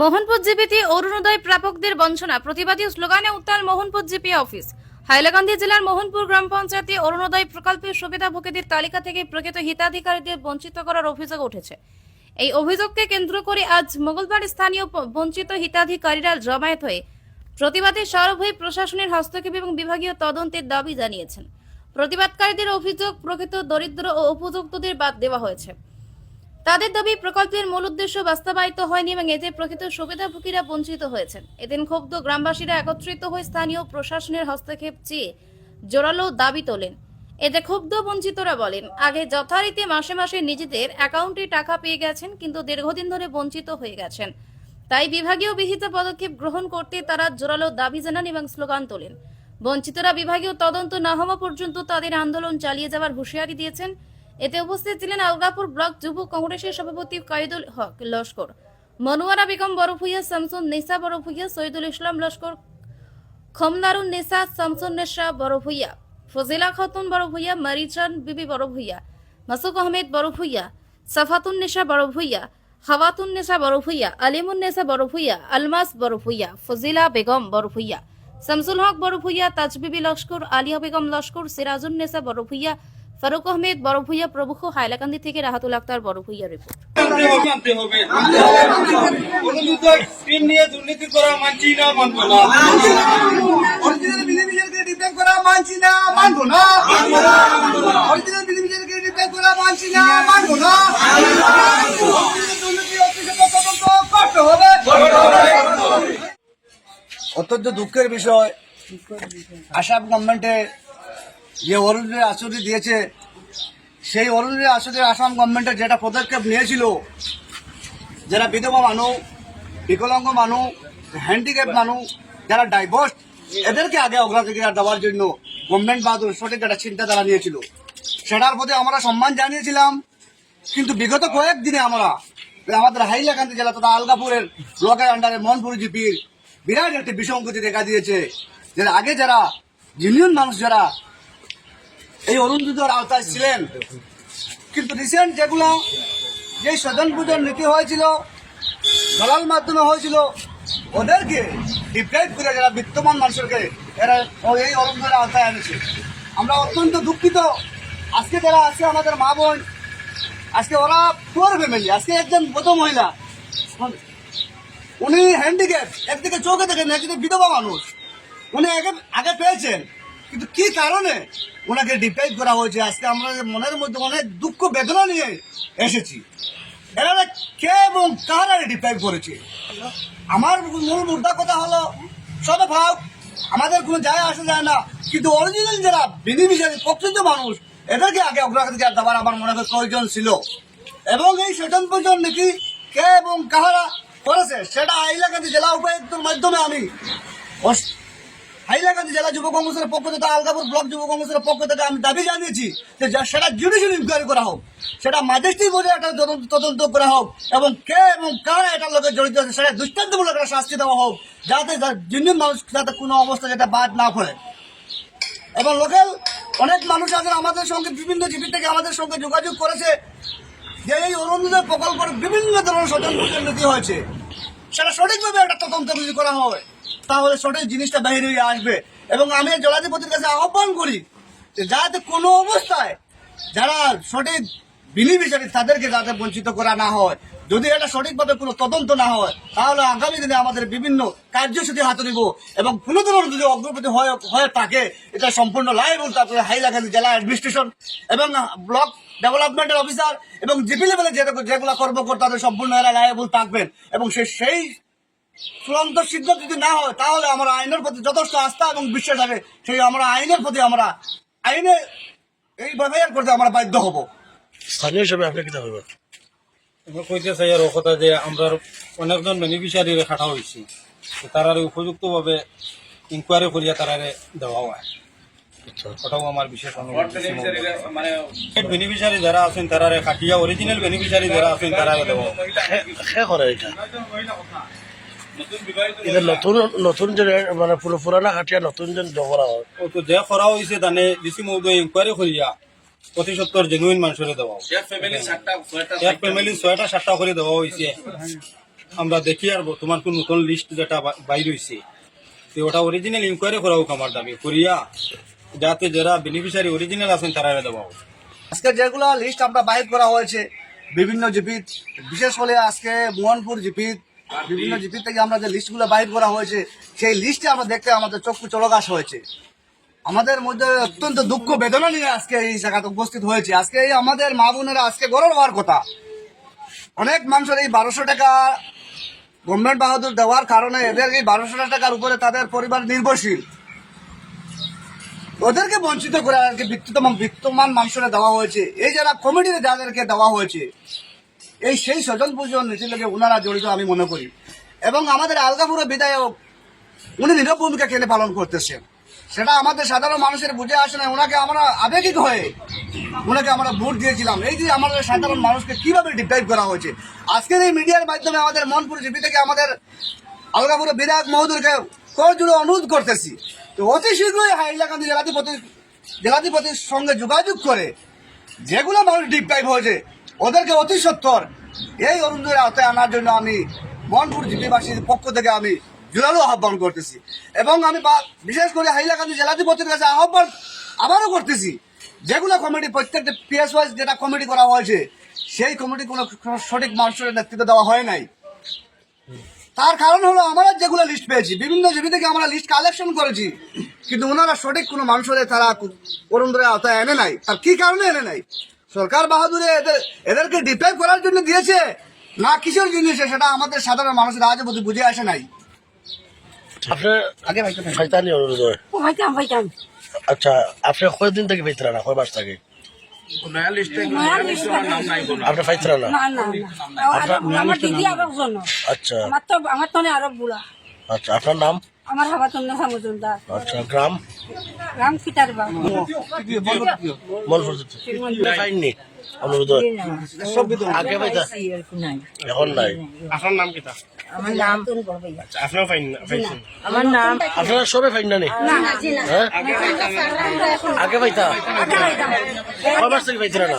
মোহনপুর জিপিতে অরুণোদয় প্রাপকদের বঞ্চনা। প্রতিবাদী স্লোগানে উত্তাল মোহনপুর জিপি অফিস। হাইলাকান্দি জেলার মোহনপুর গ্রাম পঞ্চায়েতে অরুণোদয় প্রকল্পের সুবিধাভোগীদের তালিকা থেকে প্রকৃত হিতাধিকারীদের বঞ্চিত করার অভিযোগ উঠেছে। এই অভিযোগকে কেন্দ্র করে আজ মঙ্গলবার স্থানীয় বঞ্চিত হিতাধিকারীরা জমায়েত হয়ে প্রতিবাদে সরব হয়ে প্রশাসনের হস্তক্ষেপ এবং বিভাগীয় তদন্তের দাবি জানিয়েছেন। প্রতিবাদকারীদের অভিযোগ প্রকৃত দরিদ্র ও উপযুক্তদের বাদ দেওয়া হয়েছে। তাদের দাবি, প্রকল্পের মূল উদ্দেশ্য বাস্তবায়িত হয়নি এবং এতে প্রকৃত সুবিধাভোগীরা বঞ্চিত হয়েছেন। এদিন ক্ষুব্ধ গ্রামবাসীরা একত্রিত হয়ে স্থানীয় প্রশাসনের হস্তক্ষেপ চেয়ে জোরালো দাবি তোলেন। এতে ক্ষুব্ধ বঞ্চিতরা বলেন, আগে যথারীতি মাসে মাসে নিজেদের অ্যাকাউন্টে টাকা পেয়ে গেছেন, কিন্তু দীর্ঘদিন ধরে বঞ্চিত হয়ে গেছেন। তাই বিভাগীয় বিহিত পদক্ষেপ গ্রহণ করতে তারা জোরালো দাবি জানান এবং স্লোগান তোলেন। বঞ্চিতরা বিভাগীয় তদন্ত না হওয়া পর্যন্ত তাদের আন্দোলন চালিয়ে যাওয়ার হুঁশিয়ারি দিয়েছেন। এতে উপস্থিত ছিলেন আলগাপুর ব্লক যুব কংগ্রেসের সভাপতি কাইদুল হক লস্কর, মনোয়ারা বেগম বরফুইয়া শামসুন নেসা বরফুইয়া সৈদুল ইসলাম লস্কর খমনারুন নেসা শামসুন নেসা বরফুইয়া ফজিলা খাতুন বরফুইয়া মারিচান বিবি বরফুইয়া মাসুক আহমেদ বরফুইয়া সাফাতুন নেসা বরফুইয়া হাওয়াতুন নেসা বরফুইয়া আলিমুন নেসা বরফুইয়া আলমাস বরফুইয়া ফজিলা বেগম বরফুইয়া শামসুল হক বরফুইয়া তাজবিবি লস্কর, আলিয়া বেগম লস্কর, সিরাজুন নেসা বরফুইয়া ফারুক আহমেদ বরফুইয়া প্রমুখ, হাইলাকান্দি থেকে রাহাতুল আক্তার বরফুইয়া রিপোর্ট। অত্যন্ত দুঃখের বিষয়, আসাম গভর্নমেন্টে যে অরুণের আসনে দিয়েছে, সেই অরুণের আসনে আসাম গভর্নমেন্টের যেটা পদক্ষেপ নিয়েছিল, যারা বিধবা মানুষ বিকলাঙ্গ মানুষ হ্যান্ডিক্যাপ মানুষ যারা ডাইভোর্স এদেরকে আগে অগ্রাধিকার দেওয়ার জন্য গভর্নমেন্ট বা সঠিক একটা চিন্তাধারা নিয়েছিল। সেটার প্রতি আমরা সম্মান জানিয়েছিলাম, কিন্তু বিগত কয়েকদিনে আমরা আমাদের হাইলাকান্দি জেলা তথা আলগাপুরের ব্লকের আন্ডারে মনপুর জিপির বিরাট একটি বিসঙ্গতি দেখা দিয়েছে যে আগে যারা ইউনিয়ন মানুষ যারা এই অরুণোদয়ের আওতায় ছিলেন। কিন্তু রিসেন্ট যেগুলো যে স্বজন পুজোর নীতি হয়েছিল, দলাল মাধ্যমে হয়েছিল, ওদেরকে ডিপ্রাইভ করে যারা বিত্তমান মানুষকে, এরা এই অরুণোদয়ের আওতায় এনেছে। আমরা অত্যন্ত দুঃখিত। আজকে যারা আছে আমাদের মা বোন, আজকে ওরা পুয়ার ফ্যামিলি আজকে একজন বড় মহিলা। উনি হ্যান্ডিক্যাপ একদিকে চোখে দেখেন, একদিকে বিধবা মানুষ। উনি আগে আগে পেয়েছেন। কিন্তু কি কারণে? ওনাকে ডিপ্রাইভ করা হয়েছে? আজকে আমরা মনের মধ্যে অনেক দুঃখ, বেদনা নিয়ে এসেছি। এরা কে এবং কারা ডিপ্রাইভ করেছে? আমার মূল মুদ্রা কথা হলো, সব ভাব আমাদের কোনো যায় আসে যায় না। কিন্তু অরিজিনাল যারা বেনিফিশিয়ারি প্রকৃত মানুষ, এদেরকে আগে অগ্রাধিকার দেওয়ার আমার মনে হয় প্রয়োজন ছিল। এবং এই সেশন পর্যন্ত নাকি কে এবং কাহারা করেছে, সেটা হাইলাকান্দি জেলা উপায়ুক্তর মাধ্যমে আমি হাইলাকান্দি জেলা যুব কংগ্রেসের পক্ষ থেকে আলগাপুর ব্লক যুব কংগ্রেসের পক্ষ থেকে আমি দাবি জানিয়েছি যে সেটা জুডিশিয়াল ইনকোয়ারি করা হোক, সেটা ম্যাজিস্ট্রেট বোর্ডে একটা তদন্ত তদন্ত করা হোক, এবং কে এবং কারা এটার লোকের জড়িত আছে সেটা দৃষ্টান্তমূলক একটা শাস্তি দেওয়া হোক, যাতে জিনিয়ন মানুষ যাতে কোনো অবস্থা যাতে বাদ না পড়ে। এবং লোকাল অনেক মানুষ আছেন আমাদের সঙ্গে, বিভিন্ন জীবী থেকে আমাদের সঙ্গে যোগাযোগ করেছে যে এই অরুণোদয় প্রকল্পের বিভিন্ন ধরনের স্বজন নীতি হয়েছে। সেটা সঠিকভাবে একটা তদন্ত করা হয়। তাহলে সঠিক জিনিসটা বাইরে হয়ে আসবে। এবং আমি জলাধিপতির কাছে আহ্বান করি যে যাতে কোনো অবস্থায় যারা সঠিক বিনিবিচারী তাদেরকে যাতে বঞ্চিত করা না হয়, যদি এটা সঠিকভাবে কোনো তদন্ত না হয়, তাহলে আগামী দিনে আমাদের বিভিন্ন কার্যসূচি হাতে নিব এবং কোনো ধরনের যদি অগ্রগতি হয়ে থাকে, এটা সম্পূর্ণ লাইবল তারপরে হাইলাকান্দি জেলা অ্যাডমিনিস্ট্রেশন এবং ব্লক ডেভেলপমেন্টের অফিসার এবং জিপি লেভেলে যেগুলো কর্মকর্তাদের সম্পূর্ণ এরা লাইবল থাকবেন। এবং সেই চূড়ান্ত সিদ্ধান্ত যদি না হয় তাহলে আমরা আইনের প্রতি যথেষ্ট আস্থা এবং বিশ্বাস থাকে সেই আমরা আইনের প্রতি আমরা আইনে এই ব্যবহার করতে আমরা বাধ্য হব স্থানীয় হিসাবে আপনি কিতা হইব আমরা কইতে চাই আর কথা যে আমরা অনেকজন বেনিফিশিয়ারি খাটা হয়েছি তারারে উপযুক্তভাবে ইনকোয়ারি করিয়া তারারে দেওয়া হয় ওটাও আমার বিশেষ মানে বেনিফিশিয়ারি যারা আছেন তারারে খাটিয়া অরিজিনাল বেনিফিশিয়ারি যারা আছেন তারারে দেওয়া হয়। করে এটা এটা নতুন নতুন যে মানে পুরো পুরানা খাটিয়া নতুন যে হয়। ও তো যে করা হয়েছে তানে ডিসি মহোদয় ইনকোয়ারি করিয়া সত্তর জেনুইন মানুষের দেওয়া এক ফ্যামিলি ছয়টা সাতটা করে দেওয়া হয়েছে আমরা দেখি আর বর্তমান কোন নতুন লিস্ট যেটা বাইর হয়েছে তো ওটা অরিজিনাল ইনকোয়ারি করা হোক আমার দাবি করিয়া যাতে যারা বেনিফিশিয়ারি অরিজিনাল আছেন তারা দেওয়া হোক আজকে যেগুলো লিস্ট আমরা বাইর করা হয়েছে বিভিন্ন জিপিত বিশেষ করে আজকে মোহনপুর জিপিত বিভিন্ন জিপিত থেকে আমরা যে লিস্টগুলো বাইর করা হয়েছে, সেই লিস্টে আমরা দেখতে আমাদের চক্ষু চলকাশ হয়েছে। আমাদের মধ্যে অত্যন্ত দুঃখ বেদনা নিয়ে আজকে এই জায়গাতে উপস্থিত হয়েছে। আজকে এই আমাদের মা বোনেরা আজকে গরম হওয়ার কথা। অনেক মানুষের এই বারোশো টাকা গভর্নমেন্ট বাহাদুর দেওয়ার কারণে এদের এই বারোশো টাকার উপরে তাদের পরিবার নির্ভরশীল। ওদেরকে বঞ্চিত করে আর কি বিত্তমান বিত্তমান মানুষরা দেওয়া হয়েছে। এই যারা কমিটিতে যাদেরকে দেওয়া হয়েছে এই সেই স্বজন পুজোর নীতির লগে ওনারা জড়িত আমি মনে করি। এবং আমাদের আলগাপুরের বিধায়ক, উনি নীরব ভূমিকা কেন পালন করতেছেন সেটা আমাদের সাধারণ মানুষের বুঝে আসে না ওনাকে আমরা আবেগিক হয়ে ওনাকে আমরা ভোট দিয়েছিলাম। এই যে আমাদের সাধারণ মানুষকে কীভাবে ডিপ্রাইভ করা হয়েছে? আজকের এই মিডিয়ার মাধ্যমে আমাদের মনপুর জিপি থেকে আমাদের আলগাপুরের বিধায়ক মহোদয়কে কর জুড়ে অনুরোধ করতেছি। তো অতি শীঘ্রই হাইলাকান্দি জেলাধিপতি জেলাধিপতির সঙ্গে যোগাযোগ করে যেগুলো মানুষ ডিপ্রাইভ হয়েছে ওদেরকে অতি সত্তর। এই অরুণদের আওতায় আনার জন্য আমি মনপুর জিপিবাসীর পক্ষ থেকে আমি জোরালো আহ্বান করতেছি। এবং আমি বিশেষ করে হাইলাকান্দি জেলাধিপতির কাছে আহ্বান আবারও করতেছি, যেগুলো কমিটি, প্রত্যেকটা পিএস ওয়াইজ যেটা কমিটি করা হয়েছে, সেই কমিটি কোনো সঠিক মানুষের নেতৃত্ব দেওয়া হয় নাই। তার কারণ হলো আমরা যেগুলো লিস্ট পেয়েছি, বিভিন্ন জিবি থেকে আমরা লিস্ট কালেকশন করেছি, কিন্তু ওনারা সঠিক কোনো মানুষের তারা অরুণদের আওতায় এনে নাই। তার কি কারণে এনে নাই? সরকার বাহাদুরে এদের এদেরকে ডিপ্রাইভ করার জন্য দিয়েছে? না কিসের জিনিসে সেটা আমাদের সাধারণ মানুষের আজও বুঝে বুঝে আসে নাই। আগে ভাই অনুরোধ পাইতাম পাইতাম আচ্ছা আপনি কয়দিন থেকে না? কয় মাস না? আচ্ছা। আমার তো আমার তো আরব বুড়া। আচ্ছা আপনার নাম? আমার হাবা তো না মজুমদার আচ্ছা গ্রাম? রাম কিতার বা মনপুর পাইনি অনুরোধ হয় আগে পাইতা এখন নাই। আপনার নাম কিতা? আমার নাম আপনার ফাইন আমার নাম আপনারা সবে ফাইন না নি? হ্যাঁ? আগে পাইতা? কয় মাস থেকে না?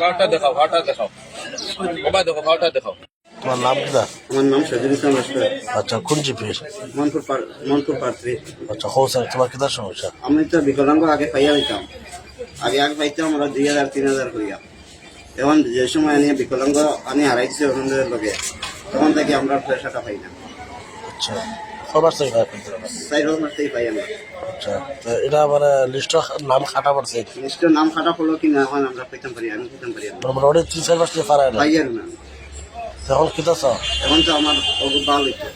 কার্ডটা দেখাও তোমার নাম কিটা আমার নাম সজিল ইসলাম লস্কর আচ্ছা কোন জিপি? মনপুর পার- মনপুর পাত্রী আচ্ছা হো স্যার তোমার কিটা সমস্যা? আমি তো বিকলাঙ্গ আগে পাইয়া দিতাম আগে আগে পাইতাম আমরা দুই হাজার তিন হাজার করিয়া। এখন যে সময় আনি বিকলাঙ্গ আনি হারাইছে অরুণদের লগে। তখন থেকে আমরা পয়সাটা পাই না। আচ্ছা। মাসতেই পাই আমরা আচ্ছা তো এটা মানে লিস্ট নাম খাটা পড়ছে লিস্টের নাম খাটা পড়ল কি না হয় আমরা পেতাম পারি আমি পেতাম পারি মানে মোটামুটি তিন চার মাস থেকে না? এখন কিতা এখন তো আমার অগুপাল হইতো